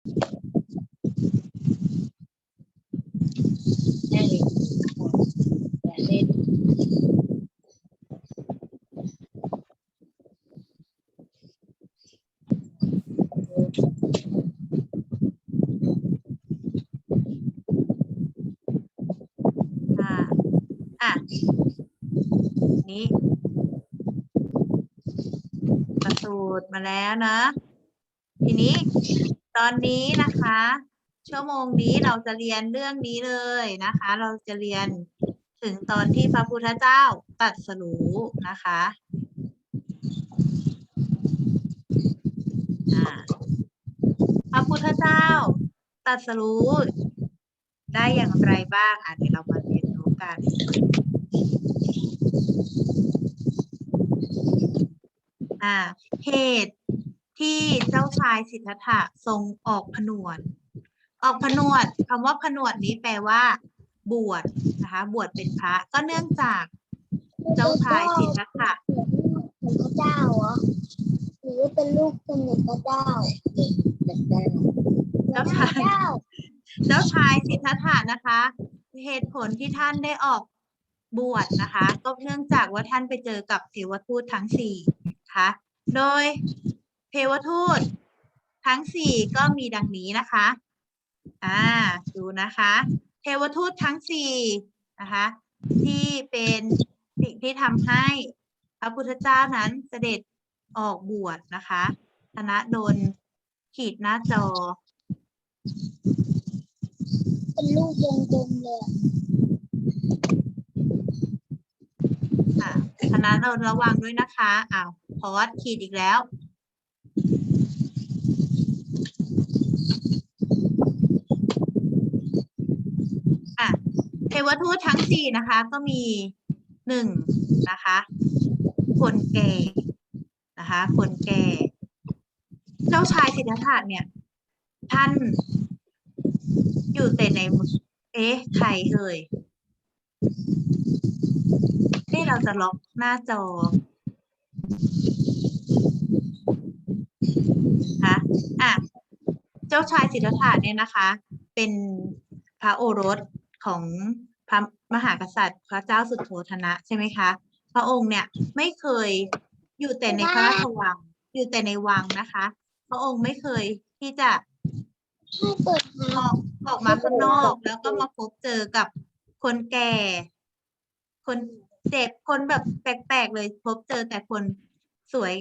อ่าอะ นี้ประสูตรมาแล้วนะ ทีนี้ ตอนนี้นะคะ ชั่วโมงนี้เราจะเรียนเรื่องนี้เลยนะคะ เราจะเรียนถึงตอนที่พระพุทธเจ้าตรัดสรู้นะคะพระพุทธเจ้าตรัดสรู้ได้อย่างไรบ้างอะเดี๋ยวเรามาเรียนรู้กันอ่าเหตุ ที่เจ้าชายสิทธัตถะทรงออกผนวด ออกผนวดคำว่าผนวดนี้แปลว่า บวชนะคะ บวชเป็นพระก็เนื่องจากเจ้าชายสิทธัตถะเป็นพระเจ้าเหรอหรือว่าเป็นลูกสมุนพระเจ้าเด็กได้เจ้าชายเจ้าเจ้าชายสิทธัตถะนะคะ เหตุผลที่ท่านได้ออกบวชนะคะ ก็เนื่องจากว่าท่านไปเจอกับเทวทูตทั้งสี่นะคะโดย เทวทูตทั้งสี่ก็มีดังนี้นะคะ อ่า ดูนะคะ เทวทูตทั้งสี่นะคะ ที่เป็นสิ่งที่ทำให้พระพุทธเจ้านั้นเสด็จออกบวชนะคะธนดลขีดหน้าจอ เป็นลูกวงกลมเลยอะค่ะคณะเราระวังด้วยนะคะ อ้าวพอดขีดอีกแล้ว อะ เท วทูตทั้งสี่นะคะ ก็มีหนึ่งนะคะ คนแก่นะคะ คนแก่ เจ้าชายสิทธัตถะเนี่ย ท่านอยู่แต่ในเอ๊ะใครเอ่ยที่เราจะล็อกหน้าจอคะอะ เจ้าชายสิทธัตถะเนี่ยนะคะ เป็นพระโอรสของ พระมหากษัตริย์ พระเจ้าสุโธธนะใช่ไหมคะ พระองค์เนี่ยไม่เคยอยู่แต่ในพระราชวัง อยู่แต่ในวังนะคะ พระองค์ไม่เคยที่จะออกออกมาข้างนอกแล้วก็มาพบเจอกับคนแก่ คนเจ็บคนแบบแปลกๆเลยพบเจอแต่คนสวย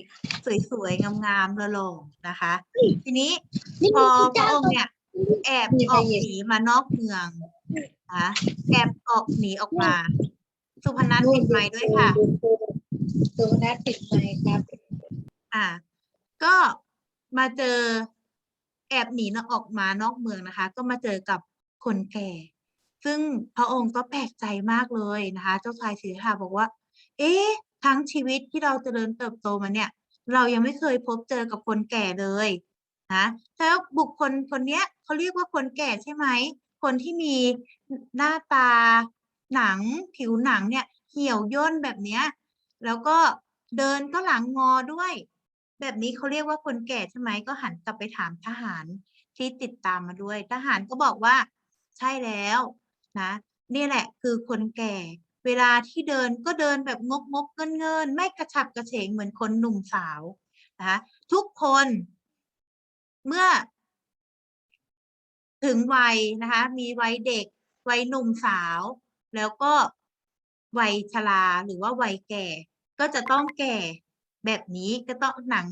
สวยๆงามๆล่อๆนะคะ ทีนี้พอพระองค์เนี่ย แอบออกหนีมานอกเมือง นะคะแอบออกหนีออกมา สุพนัทปิดไมค์ด้วยค่ะ สุพนัทปิดไมค์ครับ อ่า ก็มาเจอแอบหนีออกมานอกเมืองนะคะ ก็มาเจอกับคนแก่ ซึ่งพระองค์ก็แปลกใจมากเลยนะคะ เจ้าชายสิทธัตถะบอกว่า เอ๊ะ ทั้งชีวิตที่เราเจริญเติบโตมาเนี่ย เรายังไม่เคยพบเจอกับคนแก่เลยนะแล้วบุคคลคนเนี้ยเขาเรียกว่าคนแก่ใช่ไหม คนที่มีหน้าตาหนังผิวหนังเนี่ยเหี่ยวย่นแบบเนี้ยแล้วก็เดินก็หลังงอด้วย แบบนี้เขาเรียกว่าคนแก่ใช่ไหมก็หันกลับไปถามทหารที่ติดตามมาด้วย ทหารก็บอกว่าใช่แล้วนะนี่แหละคือคนแก่ เวลาที่เดินก็เดินแบบงกงกเงินเงินไม่กระฉับกระเฉงเหมือนคนหนุ่มสาวนะคะทุกคน เมื่อ ถึงวัยนะคะ มีวัยเด็ก วัยหนุ่มสาว แล้วก็วัยชราหรือว่าวัยแก่ ก็จะต้องแก่แบบนี้ก็ต้องหนัง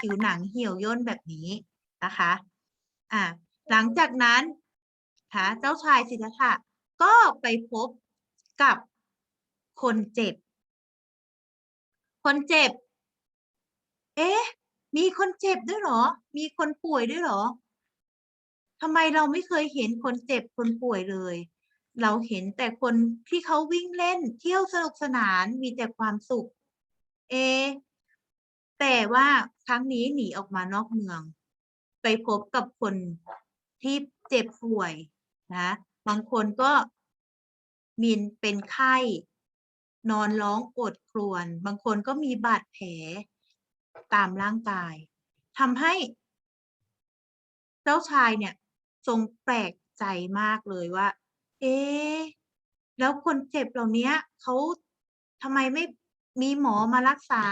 ผิวหนังเหี่ยวย่นแบบนี้นะคะอ่าหลังจากนั้นค่ะเจ้าชายสิทธัตถะก็ไปพบกับคนเจ็บ คนเจ็บ เอ๊ะ มีคนเจ็บด้วยเหรอ มีคนป่วยด้วยเหรอ ทำไมเราไม่เคยเห็นคนเจ็บคนป่วยเลย เราเห็นแต่คนที่เขาวิ่งเล่น เที่ยวสนุกสนานมีแต่ความสุข เอ แต่ว่าครั้งนี้หนีออกมานอกเมือง ไปพบกับคนที่เจ็บป่วยนะบางคนก็มีเป็นไข้ นอนร้องอดครวญบางคนก็มีบาดแผลตามร่างกายทำให้ เจ้าชายเนี่ย ทรงแปลกใจมากเลยว่า เอ๊ะแล้วคนเจ็บเหล่านี้เขาทำไมไม่มีหมอมารักษา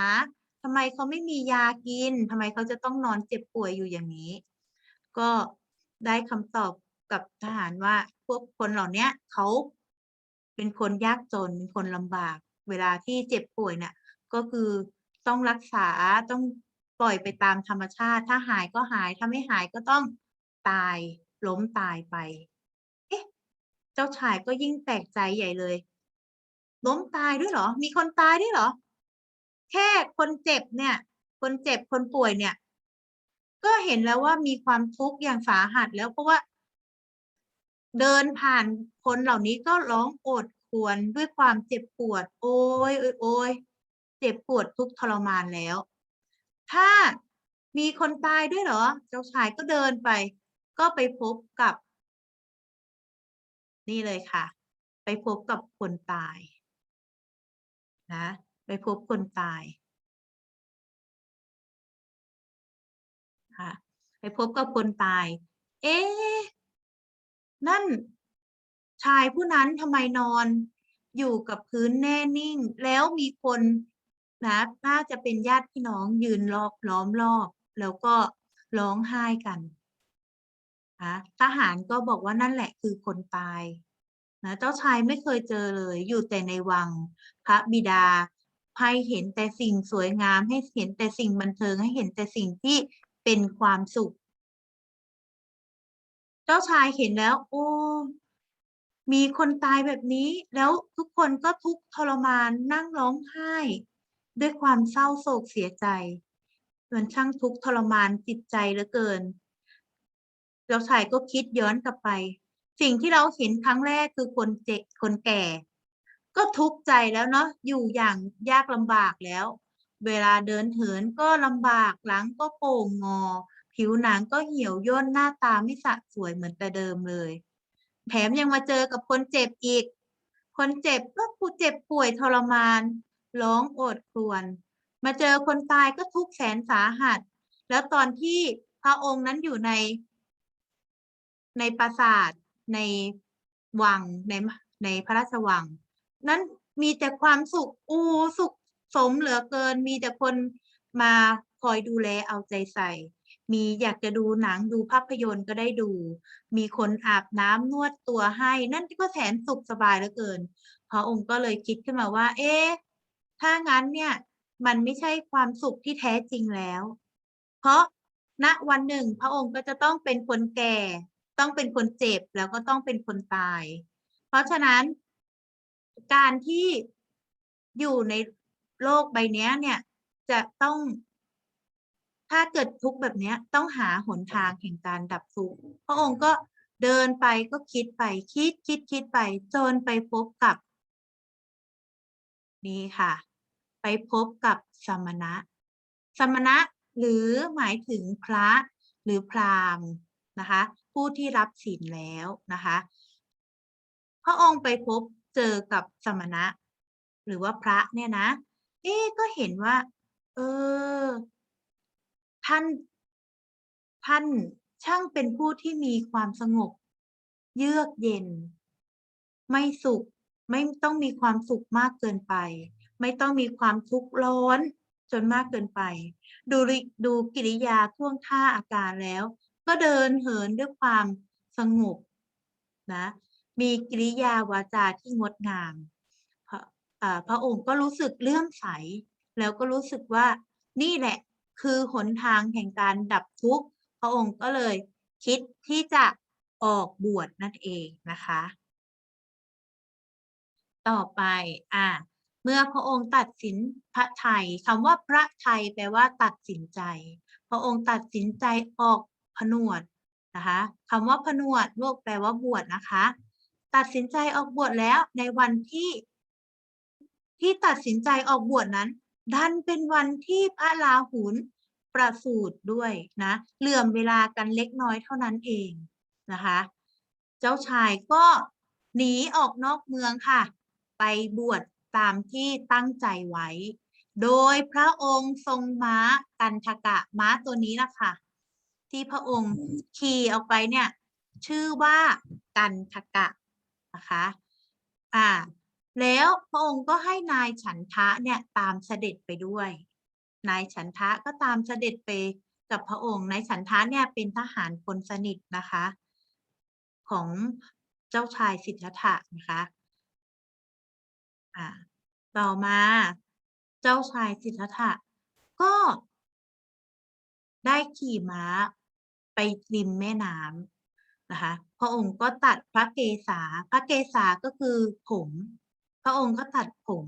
ทำไมเขาไม่มียากินทำไมเขาจะต้องนอนเจ็บป่วยอยู่อย่างนี้ ก็ได้คำตอบกับทหารว่าพวกคนเหล่านี้เขาเป็นคนยากจนเป็นคนลำบาก เวลาที่เจ็บป่วยเนี่ยก็คือต้องรักษาต้องปล่อยไปตามธรรมชาติ ถ้าหายก็หาย ถ้าไม่หายก็ต้องตาย ล้มตายไป เอ๊ะ เจ้าชายก็ยิ่งแปลกใจใหญ่เลย ล้มตายด้วยเหรอ มีคนตายด้วยเหรอ แค่คนเจ็บเนี่ย คนเจ็บคนป่วยเนี่ย ก็เห็นแล้วว่ามีความทุกข์อย่างสาหัสแล้วเพราะว่าเดินผ่านคนเหล่านี้ก็ร้องโอดครวญด้วยความเจ็บปวด โอ้ยโอ้ยโอยเจ็บปวดทุกข์ทรมานแล้ว ถ้ามีคนตายด้วยเหรอ เจ้าชายก็เดินไป ก็ไปพบกับ นี่เลยค่ะ ไปพบกับคนตายนะไปพบคนตายค่ะไปพบกับคนตาย เอ๊นั่นชายผู้นั้นทำไมนอนอยู่กับพื้นแน่นิ่ง แล้วมีคนนะน่าจะเป็นญาติพี่น้องยืนรอบล้อมรอบ แล้วก็ร้องไห้กัน นะทหารก็บอกว่านั่นแหละคือคนตายนะเจ้าชายไม่เคยเจอเลยอยู่แต่ในวัง พระบิดาให้เห็นแต่สิ่งสวยงามให้เห็นแต่สิ่งบันเทิงให้เห็นแต่สิ่งที่เป็นความสุข เจ้าชายเห็นแล้ว โอ้มีคนตายแบบนี้ แล้วทุกคนก็ทุกทรมานนั่งร้องไห้ ด้วยความเศร้าโศกเสียใจมันช่างทุกทรมานจิตใจเหลือเกิน เจ้าชายก็คิดย้อนกลับไป สิ่งที่เราเห็นครั้งแรกคือคนเจ็คนแก่ ก็ทุกข์ใจแล้วเนาะอยู่อย่างยากลำบากแล้ว เวลาเดินเหินก็ลำบากหลังก็โป่งงอ ผิวหนังก็เหี่ยวย่นหน้าตาไม่สะสวยเหมือนแต่เดิมเลย แถมยังมาเจอกับคนเจ็บอีก คนเจ็บก็ผู้เจ็บป่วยทรมานร้องโอดครวญมาเจอคนตายก็ทุกข์แสนสาหัส แล้วตอนที่พระองค์นั้นอยู่ใน ในปราสาทในวังในในพระราชวัง นั้นมีแต่ความสุขอูสุขสมเหลือเกิน มีแต่คนมาคอยดูแลเอาใจใส่ มีอยากจะดูหนังดูภาพยนตร์ก็ได้ดู มีคนอาบน้ำนวดตัวให้ นั่นก็แสนสุขสบายเหลือเกิน พระองค์ก็เลยคิดขึ้นมาว่า เอ๊ะถ้างั้นเนี่ยมันไม่ใช่ความสุขที่แท้จริงแล้ว เพราะณวันหนึ่งพระองค์ก็จะต้องเป็นคนแก่ ต้องเป็นคนเจ็บแล้วก็ต้องเป็นคนตาย เพราะฉะนั้น การที่อยู่ในโลกใบนี้เนี่ยจะต้อง ถ้าเกิดทุกข์แบบนี้ต้องหาหนทางแห่งการดับทุกข์พระองค์ก็เดินไปก็คิดไปคิดคิดคิดไปจนไปพบกับ นี่ค่ะ ไปพบกับสมณะ สมณะหรือหมายถึงพระหรือพราหมณ์นะคะ ผู้ที่รับศีลแล้วนะคะ พระองค์ไปพบเจอกับสมณะ หรือว่าพระเนี่ยนะ เอ๊ะก็เห็นว่า เออ ท่าน ท่านช่างเป็นผู้ที่มีความสงบ เยือกเย็น ไม่สุข ไม่ต้องมีความสุขมากเกินไป ไม่ต้องมีความทุกข์ร้อนจนมากเกินไป ดูดูกิริยาท่วงท่าอาการแล้ว ก็เดินเหินด้วยความสงบนะ มีกิริยาวาจาที่งดงามพระอ่าพระองค์ก็รู้สึกเลื่อมใส แล้วก็รู้สึกว่านี่แหละคือหนทางแห่งการดับทุกข์ พระองค์ก็เลยคิดที่จะออกบวชนั่นเองนะคะ ต่อไปอ่าเมื่อพระองค์ตัดสินพระไทยคำว่าพระไทยแปลว่าตัดสินใจ พระองค์ตัดสินใจออก ผนวดนะคะคำว่าผนวดโลกแปลว่าบวชนะคะ ตัดสินใจออกบวชแล้วในวันที่ ที่ตัดสินใจออกบวชนั้น ดันเป็นวันที่พระราหุลประสูติด้วยนะเหลื่อมเวลากันเล็กน้อยเท่านั้นเองนะคะ เจ้าชายก็หนีออกนอกเมืองค่ะ ไปบวชตามที่ตั้งใจไว้ โดยพระองค์ทรงม้ากันทกะม้าตัวนี้นะคะ ที่พระองค์ขี่ออกไปเนี่ย ชื่อว่ากันทกะนะคะอ่าแล้วพระองค์ก็ให้นายฉันทะเนี่ยตามเสด็จไปด้วย นายฉันทะก็ตามเสด็จไปกับพระองค์นายฉันทะเนี่ยเป็นทหารคนสนิทนะคะ ของเจ้าชายสิทธัตถะนะคะอ่าต่อมาเจ้าชายสิทธัตถะก็ ได้ขี่ม้าไปริมแม่น้ำนะคะ พระองค์ก็ตัดพระเกศา พระเกศาก็คือผม พระองค์ก็ตัดผม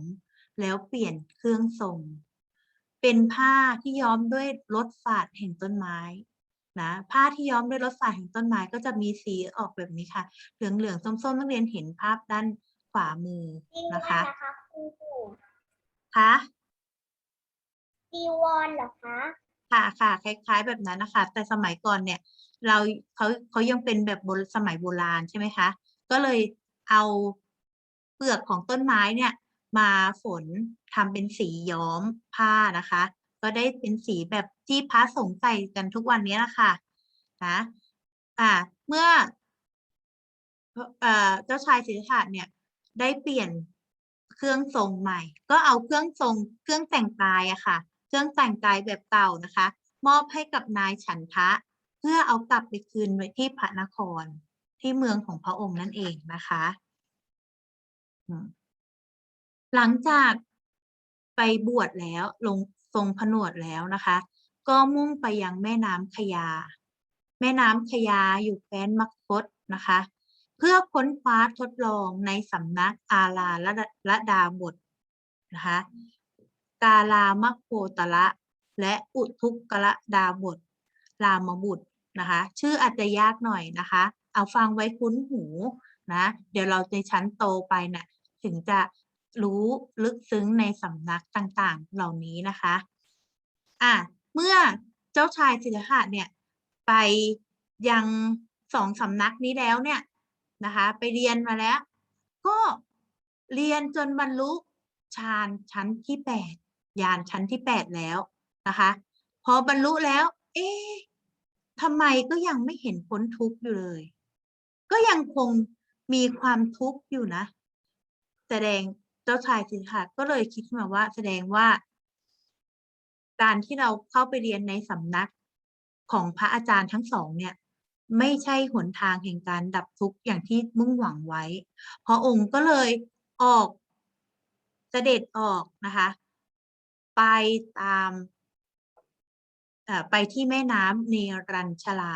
แล้วเปลี่ยนเครื่องทรง เป็นผ้าที่ย้อมด้วยรถฝาดแห่งต้นไม้นะผ้าที่ย้อมด้วยรถฝาดแห่งต้นไม้ก็จะมีสีออกแบบนี้ค่ะ เหลืองๆส้มๆนักเรียนเห็นภาพด้านขวามือจีวรนะคะเหรอคะครูคะจีวรเหรอคะ ค่ะค่ะคล้ายๆแบบนั้นนะคะแต่สมัยก่อนเนี่ยเราเขาเขายังเป็นแบบโบสมัยโบราณใช่ไหมคะ ก็เลยเอาเปลือกของต้นไม้เนี่ยมาฝนทำเป็นสีย้อมผ้านะคะ ก็ได้เป็นสีแบบที่พระสงฆ์ใส่กันทุกวันนี้นะคะนะอ่าเมื่อเอ่อเจ้าชายสิทธัตถะเนี่ยได้เปลี่ยนเครื่องทรงใหม่ ก็เอาเครื่องทรงเครื่องแต่งกายอะค่ะ เครื่องแต่งกายแบบเก่านะคะ มอบให้กับนายฉันทะ เพื่อเอากลับไปคืนไว้ที่พระนครที่เมืองของพระองค์นั่นเองนะคะ หลังจากไปบวชแล้วลงทรงผนวดแล้วนะคะ ก็มุ่งไปยังแม่น้ำขยา แม่น้ำขยาอยู่แคว้นมัคคตนะคะ เพื่อค้นคว้าทดลองในสำนักอาลาละละดาบทนะคะ กาลามะโคตละ และอุทุกกะดาบทรามบุตรนะคะ ชื่ออาจจะยากหน่อยนะคะ เอาฟังไว้คุ้นหูนะ เดี๋ยวเราในชั้นโตไปนะ่ะถึงจะรู้ลึกซึ้งในสำนักต่างๆ เหล่านี้นะคะอะเมื่อเจ้าชายสิทธัตถะเนี่ยไปยังสองสำนักนี้แล้วเนี่ยนะคะ ไปเรียนมาแล้ว ก็เรียนจนบรรลุฌานชั้นที่แปด ญาณชั้นที่แปดแล้วนะคะ พอบรรลุแล้ว เอ๊ะทำไมก็ยังไม่เห็นพ้นทุกข์อยู่เลย ก็ยังคงมีความทุกข์อยู่นะ แสดงเจ้าชายสิทธัตถะก็เลยคิดมาว่า แสดงว่า การที่เราเข้าไปเรียนในสำนักของพระอาจารย์ทั้งสองเนี่ย ไม่ใช่หนทางแห่งการดับทุกข์อย่างที่มุ่งหวังไว้ พระองค์ก็เลยออกเสด็จออกนะคะ ไปตามไปที่แม่น้ำเนรัญชลา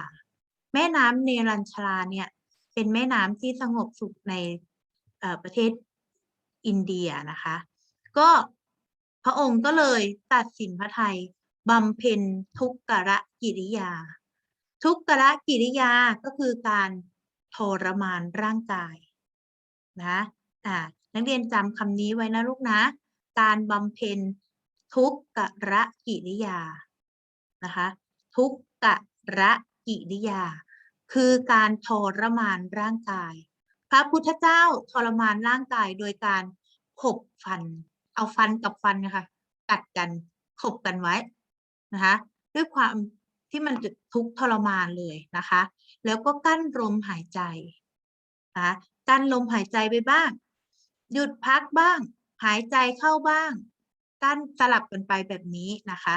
แม่น้ำเนรัญชลาเนี่ยเป็นแม่น้ำที่สงบสุขในประเทศอินเดียนะคะ ก็พระองค์ก็เลยตัดสินพระไทยบำเพ็ญทุกกะกิริยา ทุกกะกิริยาก็คือการทรมานร่างกายนะอ่านักเรียนจำคำนี้ไว้นะลูกนะ การบำเพ็ญ ทุกกะระกิริยานะคะทุกกะระกิริยา คือการทรมานร่างกาย พระพุทธเจ้าทรมานร่างกายโดยการขบฟัน เอาฟันกับฟันนะคะกัดกันขบกันไว้นะคะด้วยความที่มันจะทุกทรมานเลยนะคะ แล้วก็กั้นลมหายใจนะกั้นลมหายใจไปบ้าง หยุดพักบ้าง หายใจเข้าบ้าง กั้นสลับกันไปแบบนี้นะคะ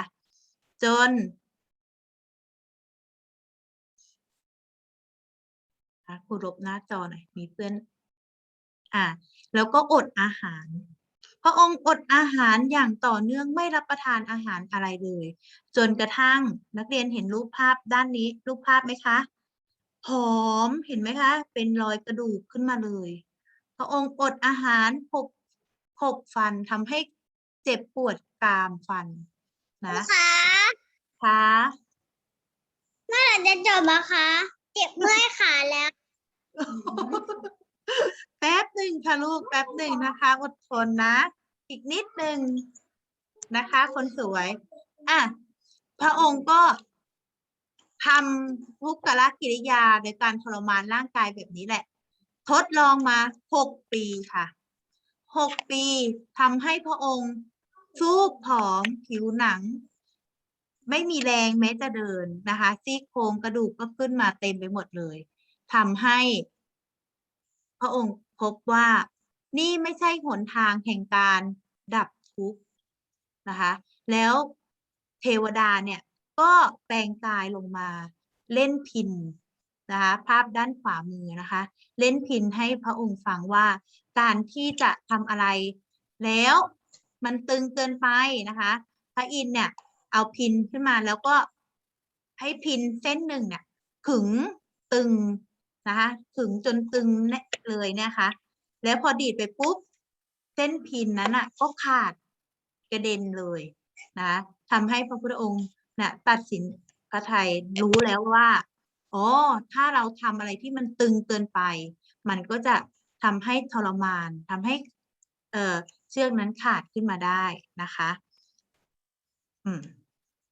จนครูลบหน้าจอหน่อยมีเพื่อน อ่า แล้วก็อดอาหาร พระองค์อดอาหารอย่างต่อเนื่องไม่รับประทานอาหารอะไรเลย จนกระทั่งนักเรียนเห็นรูปภาพด้านนี้ รูปภาพไหมคะผอมเห็นไหมคะ เป็นรอยกระดูกขึ้นมาเลย พระองค์อดอาหารขบขบฟันทำให้ เจ็บปวดกรามฟันครูนะคะคะเมื่อไหร่จะจบอะคะเจ็บเมื่อยขาแล้ว แป๊บหนึ่งค่ะลูกแป๊บหนึ่งนะคะ อดทนนะ อีกนิดหนึ่งนะคะ คนสวย อะ พระองค์ก็ทำทุกขละกิริยาโดยการทรมานร่างกายแบบนี้แหละ ทดลองมาหกปีค่ะหกปีทำให้พระองค์ ซูบผอมผิวหนัง ไม่มีแรงแม้จะเดินนะคะซี่โครงกระดูกก็ขึ้นมาเต็มไปหมดเลยทำให้ พระองค์พบว่านี่ไม่ใช่หนทางแห่งการดับทุกข์นะคะ แล้วเทวดาเนี่ยก็แปลงกายลงมาเล่นพินนะคะภาพด้านขวามือนะคะ เล่นพินให้พระองค์ฟังว่าการที่จะทำอะไรแล้ว มันตึงเกินไปนะคะพระอินเนี่ย เอาพินขึ้นมาแล้วก็ให้พินเส้นหนึ่งเนี่ยขึงตึงนะคะขึงจนตึงแน่เลยนะคะ แล้วพอดีดไปปุ๊บ เส้นพินนั้นอะ ก็ขาดกระเด็นเลยนะทำให้พระพุทธองค์น่ะตัดสินพระไทยรู้แล้วว่าอ๋อถ้าเราทำอะไรที่มันตึงเกินไป มันก็จะทำให้ทรมานทำให้เอ่อ ชือกนั้นขาดขึ้นมาได้นะคะอืม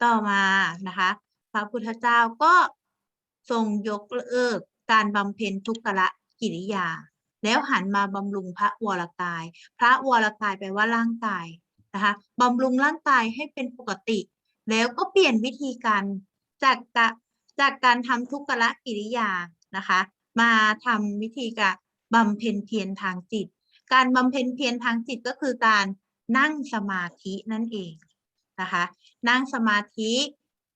ต่อมานะคะ พระพุทธเจ้าก็ทรงยกเลิกการบำเพ็ญทุกขละกิริยา แล้วหันมาบำรุงพระวรกาย พระวรกายแปลว่าร่างกายนะคะบำรุงร่างกายให้เป็นปกติ แล้วก็เปลี่ยนวิธีการจากกะจากการทำทุกขละกิริยานะคะ มาทำวิธีการบำเพ็ญเพียรทางจิต การบำเพ็ญเพียรทางจิตก็คือการนั่งสมาธินั่นเองนะคะ นั่งสมาธิ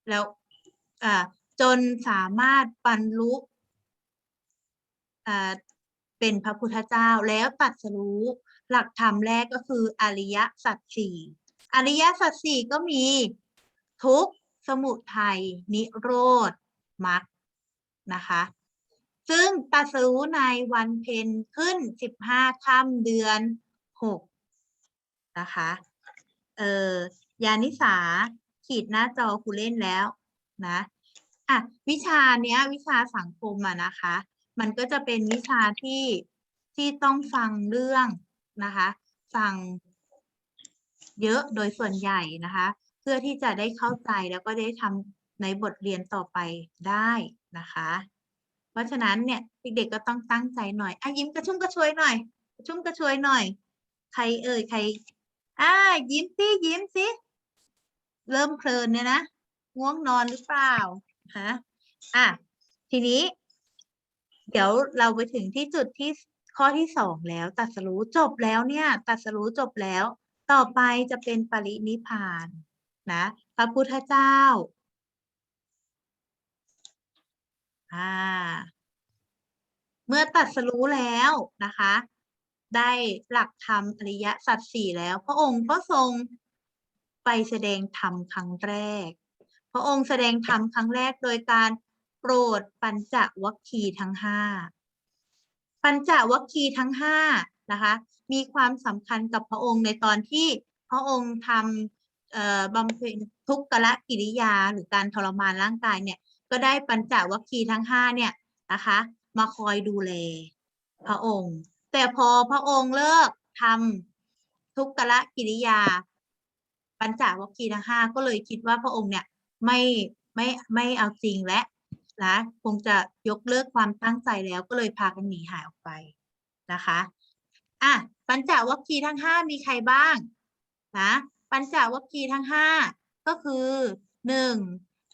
แล้วจนสามารถบรรลุเป็นพระพุทธเจ้าแล้วตัดสรู้หลักธรรมแรกก็คืออริยสัจสี่อริยสัจสี่ก็มีทุกข์สมุทัยนิโรธมรรคนะคะ ซึ่งตรัสรู้ในวันเพ็ญขึ้นสิบห้าค่ำเดือนหกนะคะ เออยานิสาขีดหน้าจอครูเล่นแล้วนะอะวิชาเนี้ย วิชาสังคมอะนะคะ มันก็จะเป็นวิชาที่ที่ต้องฟังเรื่องนะคะ ฟังเยอะโดยส่วนใหญ่นะคะ เพื่อที่จะได้เข้าใจแล้วก็ได้ทำในบทเรียนต่อไปได้นะคะ ราะฉะนั้นเนี่ยเด็กๆก็ต้องตั้งใจหน่อยอะยิ้มกระชุ่มกระชวยหน่อยกระชุ่มกระชวยหน่อย ใครเอ่ยใครอ่ายิ้มสิยิ้มสิเริ่มเพลินเนี่ยนะง่วงนอนหรือเปล่าฮะอะทีนี้ เดี๋ยวเราไปถึงที่จุดที่ข้อที่สองแล้วตรัสรู้จบแล้วเนี่ยตรัสรู้จบแล้ว ต่อไปจะเป็นปรินิพานนะพระพุทธเจ้า อ่า เมื่อตรัสรู้แล้วนะคะ ได้หลักธรรมอริยสัจสี่แล้ว พระองค์ก็ทรงไปแสดงธรรมครั้งแรก พระองค์แสดงธรรมครั้งแรกโดยการโปรดปัญจวัคคีทั้งห้าปัญจวัคคีทั้งห้านะคะ มีความสำคัญกับพระองค์ในตอนที่พระองค์ทำบำเพ็ญทุกขละกิริยาหรือการทรมานร่างกายเนี่ย ก็ได้ปัญจวัคคีย์ทั้งห้าเนี่ยนะคะ มาคอยดูแลพระองค์ แต่พอพระองค์เลิกทำทุกขละกิริยา ปัญจวัคคีย์ทั้งห้าก็เลยคิดว่าพระองค์เนี่ยไม่ไม่ไม่เอาจริงและนะคงจะยกเลิกความตั้งใจแล้วก็เลยพากันหนีหายออกไปนะคะอะปัญจวัคคีย์ทั้งห้ามีใครบ้างนะปัญจวัคคีย์ทั้งห้าก็คือหนึ่ง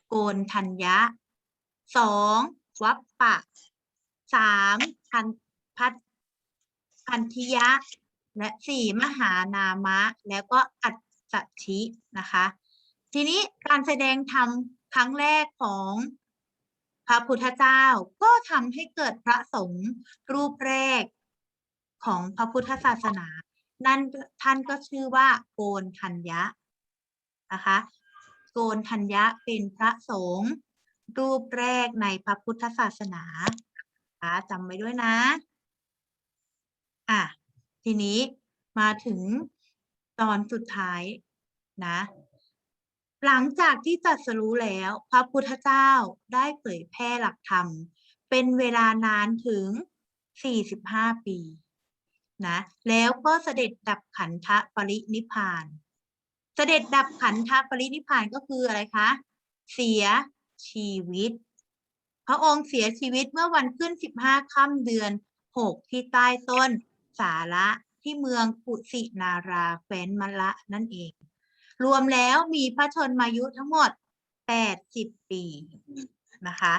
โกนทัญญะ สองวัปปะสามพันพัทพันธิยะ และสี่มหานามะ แล้วก็อัจฉชินะคะ ทีนี้การแสดงธรรมครั้งแรกของพระพุทธเจ้าก็ทำให้เกิดพระสงฆ์รูปแรกของพระพุทธศาสนา นั่นท่านก็ชื่อว่าโกนทัญญะนะคะ โกนทัญญะเป็นพระสงฆ์ รูปแรกในพระพุทธศาสนาจำไว้ด้วยนะ อะ ทีนี้มาถึงตอนสุดท้ายนะ หลังจากที่ตรัสรู้แล้ว พระพุทธเจ้าได้เผยแพร่หลักธรรม เป็นเวลานานถึง 45 ปีนะแล้วก็เสด็จดับขันธปรินิพาน เสด็จดับขันธปรินิพานก็คืออะไรคะ เสีย ชีวิต พระองค์เสียชีวิตเมื่อวันขึ้น 15 ค่ำเดือน 6 ที่ใต้ต้นสาระที่เมืองกุสินาราแคว้นมะละนั่นเอง รวมแล้วมีพระชนมายุทั้งหมด 80 ปีนะคะ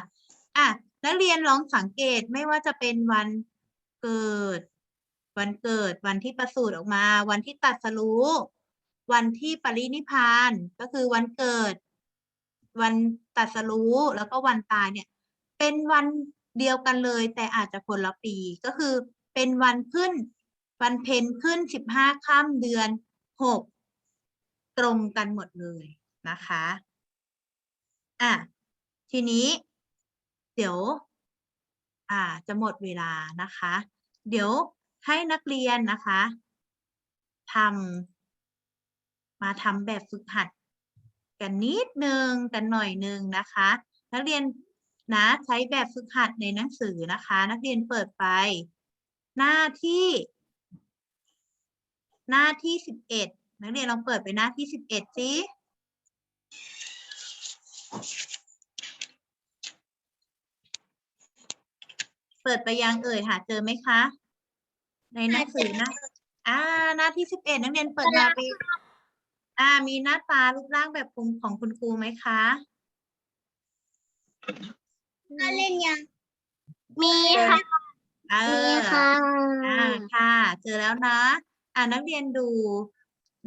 อะนักเรียนลองสังเกตไม่ว่าจะเป็นวันเกิด วันเกิดวันที่ประสูติออกมา วันที่ตรัสรู้ วันที่ปรินิพพานก็คือวันเกิด วันตรัสรู้แล้วก็วันตายเนี่ย เป็นวันเดียวกันเลย แต่อาจจะคนละปีก็คือเป็นวันขึ้น วันเพ็ญขึ้นสิบห้าค่ำเดือนหกตรงกันหมดเลยนะคะอะทีนี้ เดี๋ยว อ่า จะหมดเวลานะคะ เดี๋ยวให้นักเรียนนะคะทำมาทำแบบฝึกหัด กันนิดนึงกันหน่อยนึงนะคะ นักเรียนนะใช้แบบฝึกหัดในหนังสือนะคะ นักเรียนเปิดไป หน้าที่ หน้าที่สิบเอ็ดนักเรียนลองเปิดไปหน้าที่สิบเอ็ดสิเปิดไปยังเอ่ยหาเจอไหมคะ ในหนังสือนะอ่าหน้าที่สิบเอ็ดนักเรียนเปิดมาไป อ่า มีหน้าตารูปร่างแบบของของคุณครูไหมคะ น่าเล่นยัง มีค่ะ เอมีอค่ะ อ่าค่ะ เจอแล้วนะ อ่านักเรียนดู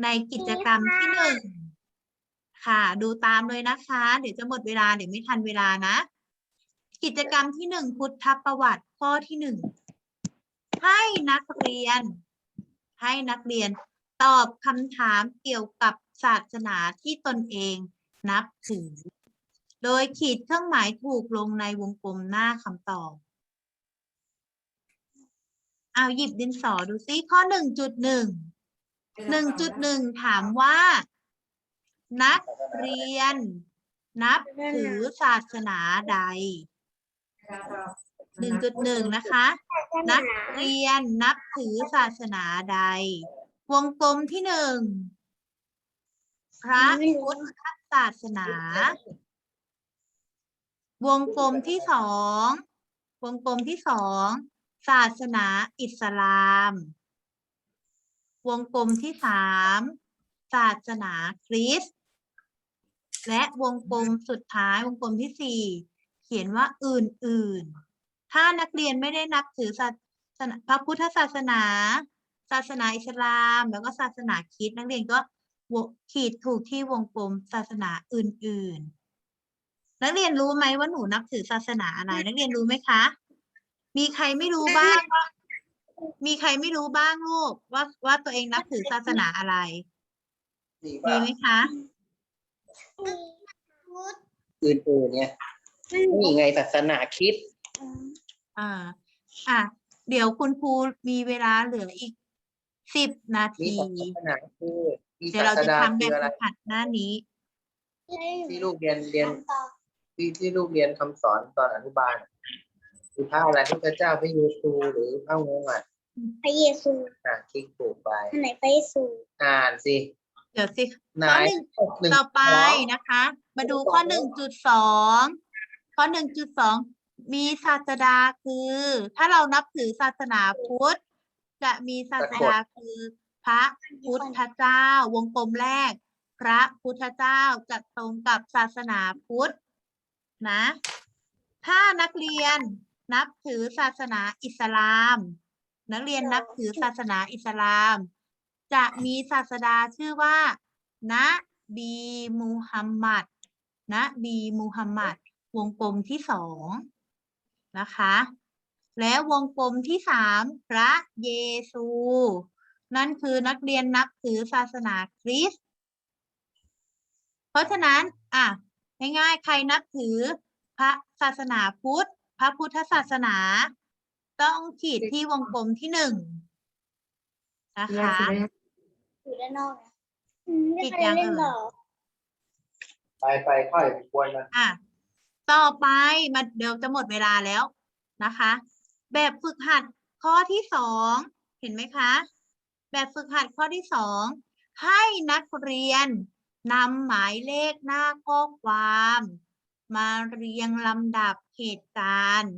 ในกิจกรรมที่หนึ่งค่ะ ดูตามเลยนะคะ เดี๋ยวจะหมดเวลาเดี๋ยวไม่ทันเวลานะ กิจกรรมที่หนึ่งพุทธประวัติข้อที่หนึ่งให้นักเรียน ให้นักเรียน ตอบคำถามเกี่ยวกับศาสนาที่ตนเองนับถือ โดยขีดเครื่องหมายถูกลงในวงกลมหน้าคำตอบ เอาหยิบดินสอดูซิข้อหนึ่งจุดหนึ่งหนึ่งจุดหนึ่งถามว่า นักเรียน นับถือศาสนาใดหนึ่งจุดหนึ่งนะคะ นักเรียนนับถือศาสนาใด วงกลมที่หนึ่งพระพุทธศาสนา วงกลมที่สองวงกลมที่สองศาสนาอิสลาม วงกลมที่สามศาสนาคริสต์และวงกลมสุดท้ายวงกลมที่สี่เขียนว่าอื่นๆ ถ้านักเรียนไม่ได้นับถือศาสนาพระพุทธศาสนา ศาสนาอิสลาม แล้วก็ศาสนาคริสต์นักเรียนก็วงขีดถูกที่วงกลมศาสนาอื่น ๆ นักเรียนรู้ไหมว่าหนูนับถือศาสนาอะไร นักเรียนรู้ไหมคะ มีใครไม่รู้บ้างว่ามีใครไม่รู้บ้างลูกว่าว่าตัวเองนับถือศาสนาอะไรมีไหมคะอื่นๆเนี่ยนี่ไงศาสนาคริด อ่า อะ เดี๋ยวคุณครูมีเวลาเหลืออีก สิบนามีทีศาสนาคือมีเดี๋ยวศาเราสจะดาทำแบคืบออะไรฝึกหัดหน้านี้ ที่ลูกเรียนเรียนที่ที่ลูกเรียนคำสอนตอนอนุบาลอะคือพระอะไรพระเจ้าพระเยซูหรือพระงงอะพระเยซูอ่านคลิกถูกไปอันไหนพระเยซูอ่านสิเดี๋ยวสิ ไหนข้อหนึ่ง หนึ่งต่อไปสองนะคะ มาดูข้อหนึ่งจุดสองข้อหนึ่งจุดสองมีศาสดาคือ ถ้าเรานับถือศาสนาพุทธ จะมีศาสดาคือพระพุทธเจ้า วงกลมแรก พระพุทธเจ้าจะตรงกับศาสนาพุทธนะ ถ้านักเรียนนับถือศาสนาอิสลาม นักเรียนนับถือศาสนาอิสลาม จะมีศาสดาชื่อว่านะบีมูฮัมหมัดนะบีมูฮัมหมัดวงกลมที่สองนะคะ และวงกลมที่สามพระเยซู นั่นคือนักเรียนนับถือศาสนาคริสต์เพราะฉะนั้นอะง่ายๆใครนับถือพระศาสนาพุทธ พระพุทธศาสนา ต้องขีดที่วงกลมที่หนึ่งนะคะอยู่ด้านนอกนะอืมไม่ปิดเคยยังเล่นเอ่ยหรอไปไปค่อยควรนะอะต่อไปมาเดี๋ยวจะหมดเวลาแล้วนะคะ แบบฝึกหัดข้อที่สองเห็นไหมคะ แบบฝึกหัดข้อที่สองให้นักเรียนนำหมายเลขหน้าข้อความ มาเรียงลำดับเหตุการณ์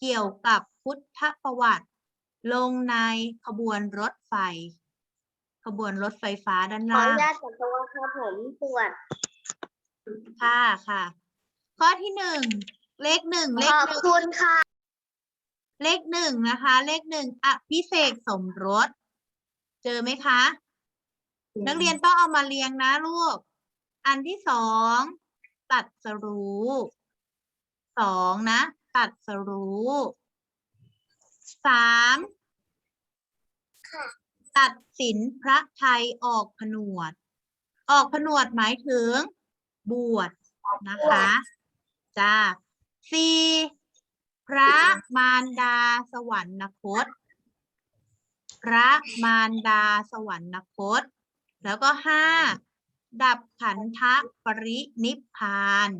เกี่ยวกับพุทธประวัติ ลงในขบวนรถไฟ ขบวนรถไฟฟ้าด้านขออล่างนุญาตขอตัวครับผมปวด ค่ะค่ะ ข้อที่หนึ่งเลขหนึ่งเลขขอบหนึ่ง คุณค่ะ เลขหนึ่งนะคะ เลขหนึ่งอภิเษกสมรส เจอไหมคะ นักเรียนต้องเอามาเรียงนะลูก อันที่สองตัดสรู้สองนะ ตัดสรู้สามค่ะตัดสินพระไทยออกผนวด ออกผนวดหมายถึง บวชนะคะ จ้าสี่ พระมารดาสวรรคต พระมารดาสวรรคต แล้วก็ห้าดับขันธปรินิพพาน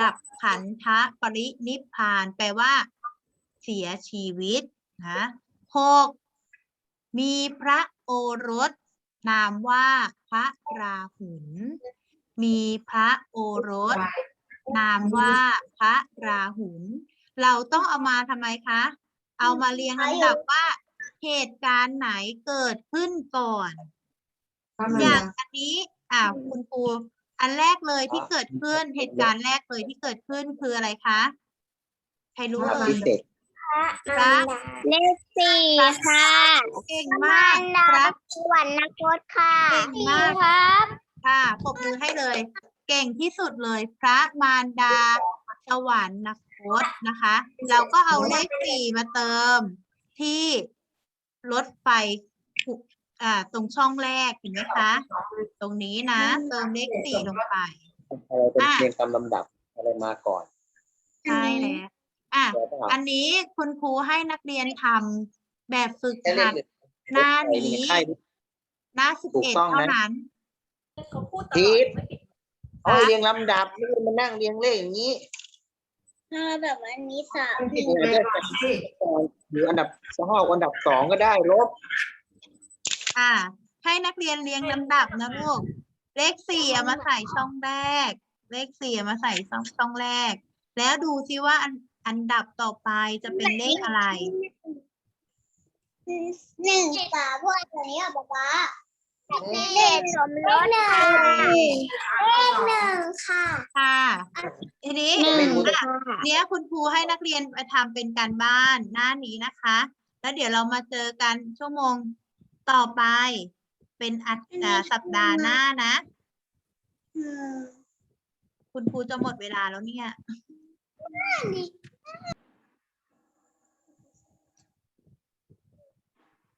ดับขันธปรินิพพาน แปลว่า เสียชีวิตนะหกมีพระโอรส นามว่าพระราหุลมีพระโอรส นามว่าพระราหุล เราต้องเอามาทำไมคะ เอามาเรียงลำดับว่าเหตุการณ์ไหนเกิดขึ้นก่อน อย่างอันนี้อ่าคุณครูอันแรกเลยที่เกิดขึ้นเหตุการณ์แรกเลยที่เกิดขึ้นคืออะไรคะใครรู้พระเลพิยเศษพระเลขสี่ค่ะเก่งมามากนดาครับสวรรคตค่ะเก่งมากครับ ค่ะปรบมือให้เลย เก่งที่สุดเลย พระมารดาสวรรค ตนะคะ เราก็เอาเลขสี่มาเติมที่รถไฟขุอ่า ตรงช่องแรกเห็นไหมคะ ตรงนี้นะ เติมเลขสี่ลงไปอะไรเป็นอะเรียงตามลำดับอะไรมาก่อน ใช่แล้วอะแล้วก็อันนี้คุณครูให้นักเรียนทำแบบฝึกแค่เลหัขดหน้านี้ใครหน้าสิบถูกเอ็ดต้องเท่านะนั้นผิดโอ้ยเรียงลำดับไม่ได้มานั่งเรียงเลขอย่างนี้ ถ้าแบบอันนี้สามเออได้จากก่อนหรืออันดับสองอันดับสองก็ได้ลบอ่า ให้นักเรียนเรียงลำดับนะลูก เลขสี่เอามาใส่ช่องแรก เลขสี่เอามาใส่ช่องช่องแรก แล้วดูซิว่าอันอันดับต่อไปจะเป็นเลขอะไร หนึ่งสามพวกอันนี้อะป๊าป๊า เลขสมรสหนึ่งเลขหนึ่งค่ะค่ะทีนี้หนึ่งอะเนี้ยคุณครูให้นักเรียนไปทำเป็นการบ้านหน้านี้นะคะ แล้วเดี๋ยวเรามาเจอกันชั่วโมงต่อไป เป็นอัดอ่าสัปดาห์หน้านะ คุณครูจะหมดเวลาแล้วเนี่ย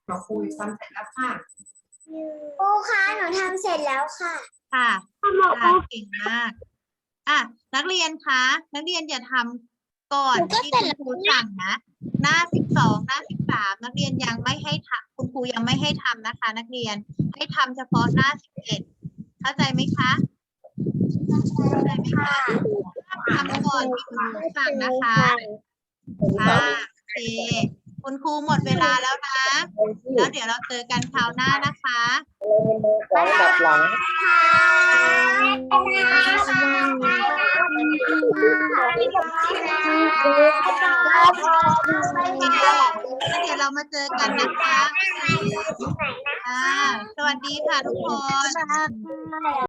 มาคุยซ้ำเสร็จแล้วค่ะ ครูคะหนูทำเสร็จแล้วค่ะค่ะค่ะเก่งมาก อะ นักเรียนคะ นักเรียนอย่าทำก่อนหนูก็ที่เสร็จคุณแล้วครูสั่งนะ หน้าสิบสองหน้าสิบสามนักเรียนยังไม่ให้ทำคุณครูยังไม่ให้ทำนะคะ นักเรียนให้ทำเฉพาะหน้าสิบเอ็ดเข้าใจไหมคะเข้าใจไหมคะทำก่อนที่คุณครูสั่งนะคะค่ะโอเค คุณครูหมดเวลาแล้วนะ แล้วเดี๋ยวเราเจอกันคราวหน้านะคะสองอันดับหลังเดี๋ยวเรามาเจอกันนะคะอ่าสวัสดีค่ะทุกคน